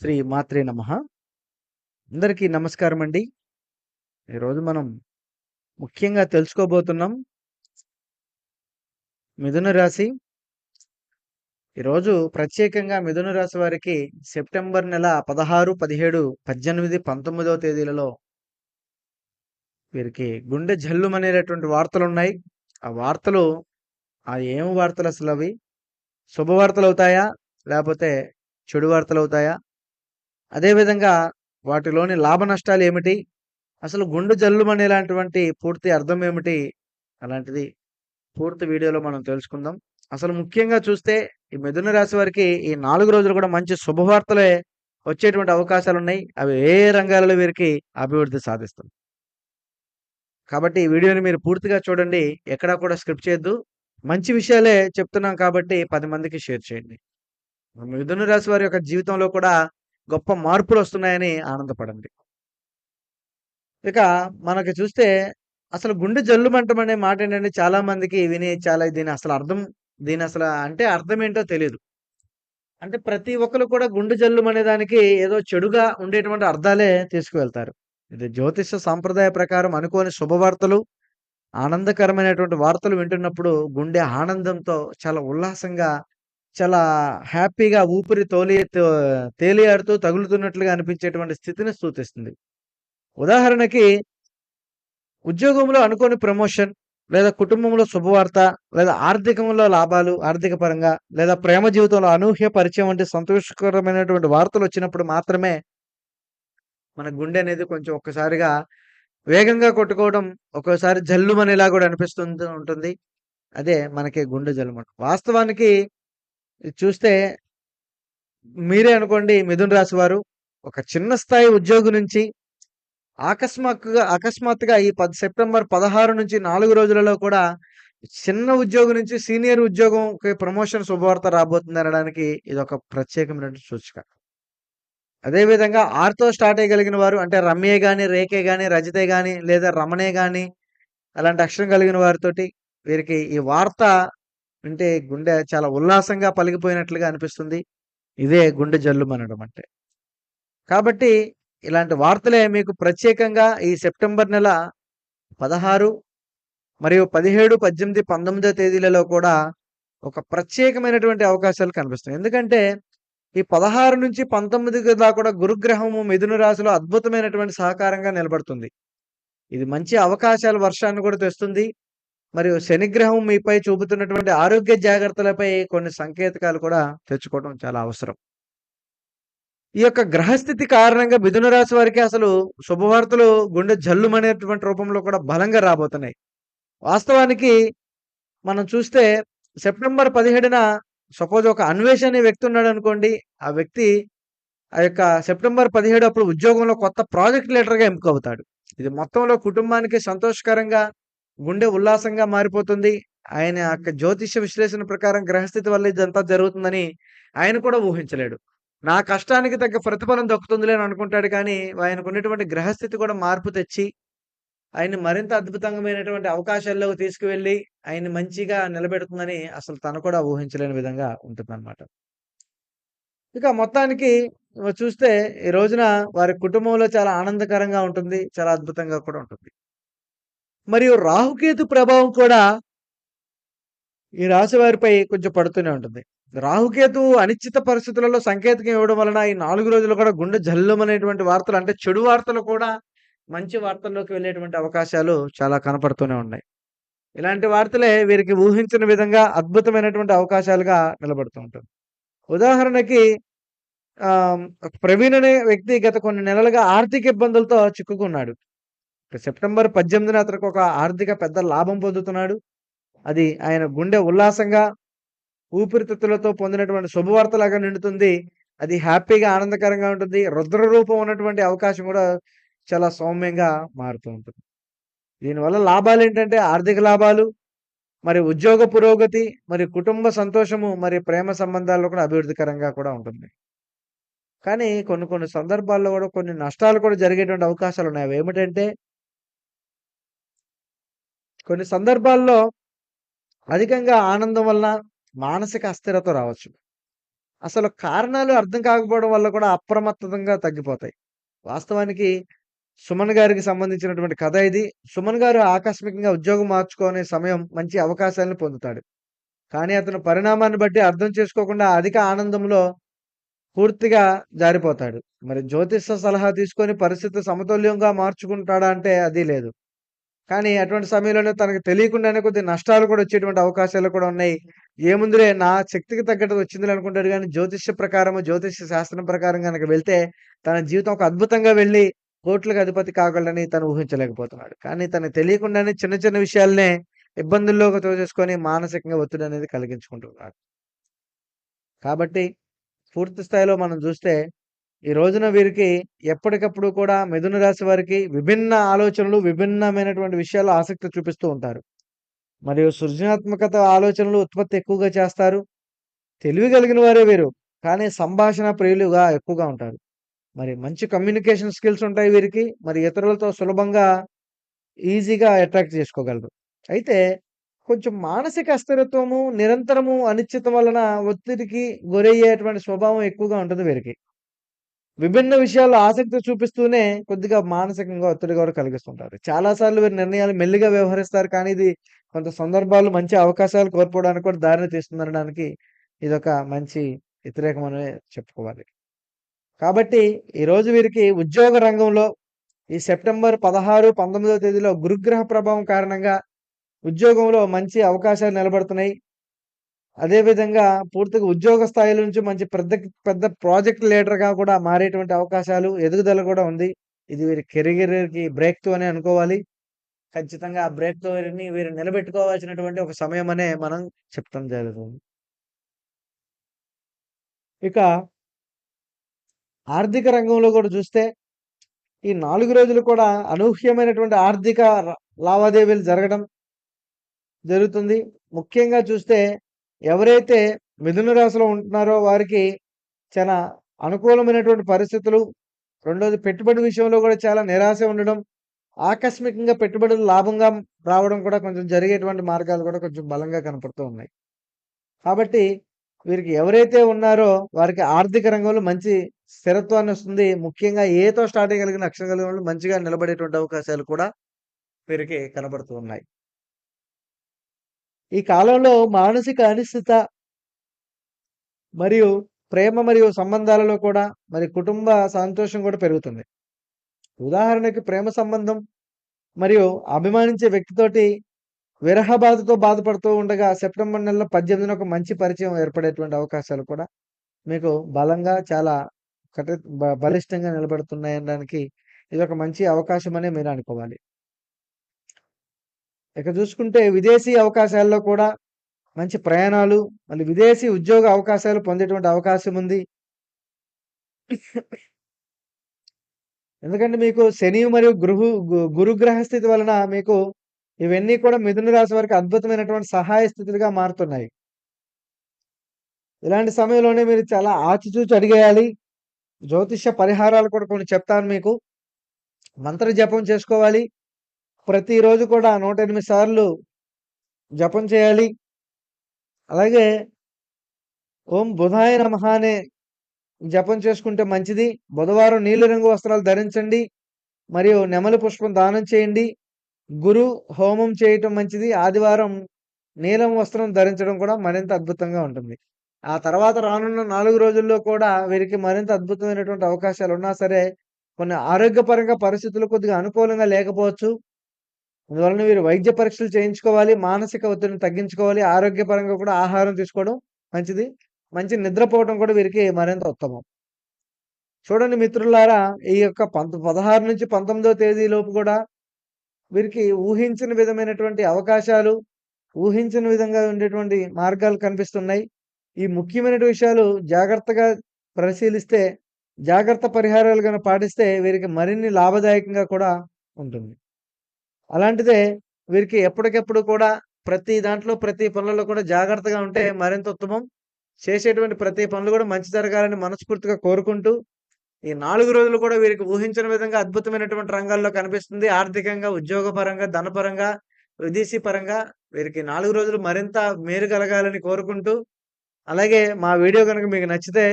శ్రీ మాత్రే నమ. అందరికీ నమస్కారం అండి ఈరోజు మనం ముఖ్యంగా తెలుసుకోబోతున్నాం మిథున రాశి. ఈరోజు ప్రత్యేకంగా మిథున రాశి వారికి సెప్టెంబర్ నెల పదహారు పదిహేడు పద్దెనిమిది పంతొమ్మిదవ తేదీలలో వీరికి గుండె జల్లుమనేటటువంటి వార్తలు ఉన్నాయి ఆ వార్తలు ఆ ఏం వార్తలు అసలు అవి శుభవార్తలు అవుతాయా లేకపోతే చెడు వార్తలు అవుతాయా అదేవిధంగా వాటిలోని లాభ నష్టాలు ఏమిటి? అసలు గుండె జల్లుమనేలాంటివంటి పూర్తి అర్థం ఏమిటి? అలాంటిది పూర్తి వీడియోలో మనం తెలుసుకుందాం. అసలు ముఖ్యంగా చూస్తే ఈ మిథున రాశి వారికి ఈ నాలుగు రోజులు కూడా మంచి శుభవార్తలే వచ్చేటువంటి అవకాశాలు ఉన్నాయి అవి ఏ రంగాలలో వీరికి అభివృద్ధి సాధిస్తుంది కాబట్టి ఈ వీడియోని మీరు పూర్తిగా చూడండి. ఎక్కడా కూడా స్క్రిప్ట్ చేయొద్దు. మంచి విషయాలే చెప్తున్నాం కాబట్టి పది మందికి షేర్ చేయండి. మిథున రాశి వారి యొక్క జీవితంలో కూడా గొప్ప మార్పులు వస్తున్నాయని ఆనందపడండి. ఇక మనకి చూస్తే అసలు గుండె జల్లుమంటం అనే మాట ఏంటంటే చాలా మందికి విని చాలా దీని అసలు అర్థం దీని అసలు అంటే అర్థం ఏంటో తెలియదు అంటే ప్రతి ఒక్కరు కూడా గుండె జల్లుం అనే దానికి ఏదో చెడుగా ఉండేటువంటి అర్థాలే తీసుకువెళ్తారు. ఇది జ్యోతిష సాంప్రదాయ ప్రకారం అనుకోని శుభవార్తలు ఆనందకరమైనటువంటి వార్తలు వింటున్నప్పుడు గుండె ఆనందంతో చాలా ఉల్లాసంగా చాలా హ్యాపీగా ఊపిరి తోలి తేలియాడుతూ తగులుతున్నట్లుగా అనిపించేటువంటి స్థితిని సూచిస్తుంది. ఉదాహరణకి ఉద్యోగంలో అనుకోని ప్రమోషన్ లేదా కుటుంబంలో శుభవార్త లేదా ఆర్థికంలో లాభాలు ఆర్థిక పరంగా లేదా ప్రేమ జీవితంలో అనూహ్య పరిచయం వంటి సంతోషకరమైనటువంటి వార్తలు వచ్చినప్పుడు మాత్రమే మన గుండె అనేది కొంచెం ఒక్కసారిగా వేగంగా కొట్టుకోవడం ఒక్కోసారి జల్లుమనేలా కూడా అనిపిస్తుంది ఉంటుంది. అదే మనకి గుండె జల్లుమట వాస్తవానికి చూస్తే మీరే అనుకోండి మిథున్ రాశి వారు ఒక చిన్న స్థాయి ఉద్యోగి నుంచి ఆకస్మాత్తుగా అకస్మాత్తుగా ఈ పది సెప్టెంబర్ పదహారు నుంచి నాలుగు రోజులలో కూడా చిన్న ఉద్యోగం నుంచి సీనియర్ ఉద్యోగంకి ప్రమోషన్ శుభవార్త రాబోతుంది అనడానికి ఇది ఒక ప్రత్యేకమైన సూచిక అదేవిధంగా ఆర్తో స్టార్ట్ అయ్యగలిగిన వారు అంటే రమ్యే కానీ రేకే కానీ రజితే కానీ లేదా రమణే కానీ అలాంటి అక్షరం కలిగిన వారితోటి వీరికి ఈ వార్త అంటే గుండె చాలా ఉల్లాసంగా పలిగిపోయినట్లుగా అనిపిస్తుంది. ఇదే గుండె జల్లుమనడం అంటే. కాబట్టి ఇలాంటి వార్తలే మీకు ప్రత్యేకంగా ఈ సెప్టెంబర్ నెల పదహారు మరియు పదిహేడు పద్దెనిమిది పంతొమ్మిదో తేదీలలో కూడా ఒక ప్రత్యేకమైనటువంటి అవకాశాలు కనిపిస్తాయి. ఎందుకంటే ఈ పదహారు నుంచి పంతొమ్మిది దాకా కూడా గురుగ్రహము మిథున రాశిలో అద్భుతమైనటువంటి సహకారంగా నిలబడుతుంది. ఇది మంచి అవకాశాల వర్షాన్ని కూడా తెస్తుంది. మరియు శనిగ్రహం మీపై చూపుతున్నటువంటి ఆరోగ్య జాగ్రత్తలపై కొన్ని సంకేతకాలు కూడా తెచ్చుకోవడం చాలా అవసరం. ఈ యొక్క గ్రహస్థితి కారణంగా మిథున రాశి వారికి అసలు శుభవార్తలు గుండె జల్లుమనేటువంటి రూపంలో కూడా బలంగా రాబోతున్నాయి. వాస్తవానికి మనం చూస్తే సెప్టెంబర్ పదిహేడున సపోజ్ ఒక అన్వేషణ అనే వ్యక్తి ఉన్నాడు అనుకోండి ఆ వ్యక్తి ఆ యొక్క సెప్టెంబర్ పదిహేడు అప్పుడు ఉద్యోగంలో కొత్త ప్రాజెక్ట్ లీడర్గా ఎంపికవుతాడు. ఇది మొత్తంలో కుటుంబానికి సంతోషకరంగా గుండె ఉల్లాసంగా మారిపోతుంది. ఆయన యొక్క జ్యోతిష విశ్లేషణ ప్రకారం గ్రహస్థితి వల్ల ఇదంతా జరుగుతుందని ఆయన కూడా ఊహించలేడు. నా కష్టానికి తగ్గ ప్రతిఫలం దక్కుతుందిలే అని అనుకుంటాడు కానీ ఆయనకు ఉన్నటువంటి గ్రహస్థితి కూడా మార్పు తెచ్చి ఆయన్ని మరింత అద్భుతమైనటువంటి అవకాశాల్లోకి తీసుకువెళ్ళి ఆయన్ని మంచిగా నిలబెడుతుందని అసలు తను కూడా ఊహించలేని విధంగా ఉంటుందన్నమాట. ఇక మొత్తానికి చూస్తే ఈ రోజున వారి కుటుంబంలో చాలా ఆనందకరంగా ఉంటుంది చాలా అద్భుతంగా కూడా ఉంటుంది. మరియు రాహుకేతు ప్రభావం కూడా ఈ రాశి వారిపై కొంచెం పడుతూనే ఉంటుంది. రాహుకేతు అనిశ్చిత పరిస్థితులలో సంకేతకం ఇవ్వడం వలన ఈ నాలుగు రోజులు కూడా గుండె జల్లుమనేటువంటి వార్తలు అంటే చెడు వార్తలు కూడా మంచి వార్తల్లోకి వెళ్ళేటువంటి అవకాశాలు చాలా కనపడుతూనే ఉన్నాయి. ఇలాంటి వార్తలే వీరికి ఊహించిన విధంగా అద్భుతమైనటువంటి అవకాశాలుగా నిలబడుతూ ఉంటుంది. ఉదాహరణకి ప్రవీణ్ అనే వ్యక్తి గత కొన్ని నెలలుగా ఆర్థిక ఇబ్బందులతో చిక్కుకున్నాడు. సెప్టెంబర్ పద్దెనిమిదిన అతనికి ఒక ఆర్థిక పెద్ద లాభం పొందుతున్నాడు. అది ఆయన గుండె ఉల్లాసంగా ఊపిరితిత్తులతో పొందినటువంటి శుభవార్తలాగా నిండుతుంది. అది హ్యాపీగా ఆనందకరంగా ఉంటుంది. రుద్ర రూపం ఉన్నటువంటి అవకాశం కూడా చాలా సౌమ్యంగా మారుతూ ఉంటుంది. దీనివల్ల లాభాలు ఏంటంటే ఆర్థిక లాభాలు మరి ఉద్యోగ పురోగతి మరి కుటుంబ సంతోషము మరి ప్రేమ సంబంధాల్లో కూడా అభివృద్ధికరంగా కూడా ఉంటుంది. కానీ కొన్ని కొన్ని సందర్భాల్లో కూడా కొన్ని నష్టాలు కూడా జరిగేటువంటి అవకాశాలు ఉన్నాయి. అవి ఏమిటంటే కొన్ని సందర్భాల్లో అధికంగా ఆనందం వలన మానసిక అస్థిరత రావచ్చు అసలు కారణాలు అర్థం కాకపోవడం వల్ల కూడా అప్రమత్తంగా తగ్గిపోతాయి. వాస్తవానికి సుమన్ గారికి సంబంధించినటువంటి కథ ఇది. సుమన్ గారు ఆకస్మికంగా ఉద్యోగం మార్చుకునే సమయం మంచి అవకాశాలను పొందుతాడు. కానీ అతను పరిణామాన్ని బట్టి అర్థం చేసుకోకుండా అధిక ఆనందంలో పూర్తిగా జారిపోతాడు. మరి జ్యోతిష సలహా తీసుకొని పరిస్థితి సమతుల్యంగా మార్చుకుంటాడా అంటే అది లేదు. కానీ అటువంటి సమయంలోనే తనకు తెలియకుండానే కొద్దిగా నష్టాలు కూడా వచ్చేటువంటి అవకాశాలు కూడా ఉన్నాయి. ఏముందిలే నా శక్తికి తగ్గట్టు వచ్చింది అనుకుంటాడు కానీ జ్యోతిష్య ప్రకారము, జ్యోతిష్య శాస్త్రం ప్రకారం కనుక వెళ్తే తన జీవితం ఒక అద్భుతంగా వెళ్ళి కోట్లకు అధిపతి కాగలడని తను ఊహించలేకపోతున్నాడు. కానీ తనకు తెలియకుండానే చిన్న చిన్న విషయాలనే ఇబ్బందుల్లోకి తోచేసుకొని మానసికంగా ఒత్తిడి అనేది కలిగించుకుంటున్నాడు. కాబట్టి పూర్తి స్థాయిలో మనం చూస్తే ఈ రోజున వీరికి ఎప్పటికప్పుడు కూడా మిథున రాశి వారికి విభిన్న ఆలోచనలు, విభిన్నమైనటువంటి విషయాలు ఆసక్తి చూపిస్తూ ఉంటారు. మరియు సృజనాత్మకత ఆలోచనలు ఉత్పత్తి ఎక్కువగా చేస్తారు. తెలివి కలిగిన వారే వీరు. కానీ సంభాషణ ప్రియులుగా ఎక్కువగా ఉంటారు. మరి మంచి కమ్యూనికేషన్ స్కిల్స్ ఉంటాయి వీరికి. మరి ఇతరులతో సులభంగా ఈజీగా అట్రాక్ట్ చేసుకోగలరు. అయితే కొంచెం మానసిక అస్థిరత్వము, నిరంతరము అనిశ్చిత వలన ఒత్తిడికి గురయ్యేటువంటి స్వభావం ఎక్కువగా ఉంటుంది వీరికి. విభిన్న విషయాల్లో ఆసక్తి చూపిస్తూనే కొద్దిగా మానసికంగా ఒత్తిడి కూడా కలిగిస్తుంటారు. చాలా సార్లు వీరి నిర్ణయాలు మెల్లిగా వ్యవహరిస్తారు. కానీ ఇది కొంత సందర్భాలు మంచి అవకాశాలు కోల్పోవడానికి కూడా దారిని తీస్తుందనడానికి ఇదొక మంచి వ్యతిరేకమనే చెప్పుకోవాలి. కాబట్టి ఈరోజు వీరికి ఉద్యోగ రంగంలో ఈ సెప్టెంబర్ 16, 19 తేదీలో గురుగ్రహ ప్రభావం కారణంగా ఉద్యోగంలో మంచి అవకాశాలు నిలబడుతున్నాయి. అదేవిధంగా పూర్తిగా ఉద్యోగ స్థాయిలో నుంచి మంచి పెద్ద పెద్ద ప్రాజెక్ట్ లీడర్‌గా కూడా మారేటువంటి అవకాశాలు, ఎదుగుదల కూడా ఉంది. ఇది వీరి కెరీర్కి బ్రేక్ అని అనుకోవాలి. ఖచ్చితంగా ఆ బ్రేక్ వీరిని వీరు నిలబెట్టుకోవాల్సినటువంటి ఒక సమయం అనే మనం చెప్తాం జరుగుతుంది. ఇక ఆర్థిక రంగంలో కూడా చూస్తే ఈ నాలుగు రోజులు కూడా అనూహ్యమైనటువంటి ఆర్థిక లావాదేవీలు జరగడం జరుగుతుంది. ముఖ్యంగా చూస్తే ఎవరైతే మిథున రాశిలో ఉంటున్నారో వారికి చాలా అనుకూలమైనటువంటి పరిస్థితులు. రెండోది పెట్టుబడి విషయంలో కూడా చాలా నిరాశ ఉండడం. ఆకస్మికంగా పెట్టుబడులు లాభంగా రావడం కూడా కొంచెం జరిగేటువంటి మార్గాలు కూడా కొంచెం బలంగా కనపడుతూ ఉన్నాయి. కాబట్టి వీరికి ఎవరైతే ఉన్నారో వారికి ఆర్థిక రంగంలో మంచి స్థిరత్వాన్ని వస్తుంది ముఖ్యంగా ఏతో స్టార్ట్ అయ్యగలిగిన అక్షరం కలిగిన వాళ్ళు మంచిగా నిలబడేటువంటి అవకాశాలు కూడా వీరికి కనబడుతూ ఉన్నాయి. ఈ కాలంలో మానసిక అనిశ్చిత మరియు ప్రేమ మరియు సంబంధాలలో కూడా మరి కుటుంబ సంతోషం కూడా పెరుగుతుంది. ఉదాహరణకి ప్రేమ సంబంధం మరియు అభిమానించే వ్యక్తితోటి విరహ బాధతో బాధపడుతూ ఉండగా సెప్టెంబర్ నెలలో 18న ఒక మంచి పరిచయం ఏర్పడేటువంటి అవకాశాలు కూడా మీకు బలంగా చాలా కఠి బలిష్టంగా నిలబడుతున్నాయి బలిష్టంగా నిలబడుతున్నాయనడానికి ఒక మంచి అవకాశమనే మీరు అనుకోవాలి. ఇక చూసుకుంటే విదేశీ అవకాశాల్లో కూడా మంచి ప్రయాణాలు, మళ్ళీ విదేశీ ఉద్యోగ అవకాశాలు పొందేటువంటి అవకాశం ఉంది. ఎందుకంటే మీకు శని మరియు గృహు గు గురుగ్రహ స్థితి వలన మీకు ఇవన్నీ కూడా మిథున రాశి వారికి అద్భుతమైనటువంటి సహాయ స్థితులుగా మారుతున్నాయి. ఇలాంటి సమయంలోనే మీరు చాలా ఆచితూచి అడిగేయాలి. జ్యోతిష్య పరిహారాలు కూడా కొన్ని చెప్తాను మీకు. మంత్ర జపం చేసుకోవాలి. ప్రతిరోజు కూడా 108 సార్లు జపం చేయాలి. అలాగే ఓం బుధాయ నమః అనే జపం చేసుకుంటే మంచిది. బుధవారం నీలిరంగు వస్త్రాలు ధరించండి. మరియు నెమలి పుష్పం దానం చేయండి. గురు హోమం చేయటం మంచిది. ఆదివారం నీలం వస్త్రం ధరించడం కూడా మరింత అద్భుతంగా ఉంటుంది. ఆ తర్వాత రానున్న నాలుగు రోజుల్లో కూడా వీరికి మరింత అద్భుతమైనటువంటి అవకాశాలు ఉన్నా సరే, కొన్ని ఆరోగ్యపరంగా పరిస్థితులు కొద్దిగా అనుకూలంగా లేకపోవచ్చు. అందువలన వీరు వైద్య పరీక్షలు చేయించుకోవాలి. మానసిక ఒత్తిడిని తగ్గించుకోవాలి. ఆరోగ్యపరంగా కూడా ఆహారం తీసుకోవడం మంచిది. మంచి నిద్రపోవడం కూడా వీరికి మరింత ఉత్తమం. చూడండి మిత్రులారా, ఈ యొక్క పంత నుంచి 16-19 తేదీలోపు కూడా వీరికి ఊహించని విధమైనటువంటి అవకాశాలు, ఊహించిన విధంగా ఉండేటువంటి మార్గాలు కనిపిస్తున్నాయి. ఈ ముఖ్యమైన విషయాలు జాగ్రత్తగా పరిశీలిస్తే, జాగ్రత్త పరిహారాలు కనుక పాటిస్తే వీరికి మరిన్ని లాభదాయకంగా కూడా ఉంటుంది. అలాంటిదే వీరికి ఎప్పటికెప్పుడు కూడా ప్రతి దాంట్లో, ప్రతి పనులలో కూడా జాగ్రత్తగా ఉంటే మరింత ఉత్తమం. చేసేటువంటి ప్రతి పనులు కూడా మంచి జరగాలని మనస్ఫూర్తిగా కోరుకుంటూ, ఈ నాలుగు రోజులు కూడా వీరికి ఊహించిన విధంగా అద్భుతమైనటువంటి రంగాల్లో కనిపిస్తుంది. ఆర్థికంగా, ఉద్యోగపరంగా, ధనపరంగా, విదేశీ పరంగా వీరికి నాలుగు రోజులు మరింత మేలు కలగాలని కోరుకుంటూ, అలాగే మా వీడియో కనుక మీకు నచ్చితే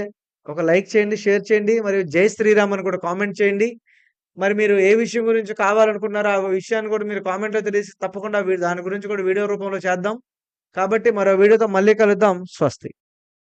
ఒక లైక్ చేయండి, షేర్ చేయండి. మరియు జై శ్రీరామ్ అని కూడా కామెంట్ చేయండి. మరి మీరు ఏ విషయం గురించి కావాలనుకున్నారో ఆ విషయాన్ని కూడా మీరు కామెంట్‌లో తెలియజేసి తప్పకుండా దాని గురించి కూడా వీడియో రూపంలో చేద్దాం. కాబట్టి మరో వీడియోతో మళ్ళీ కలుద్దాం. స్వస్తి.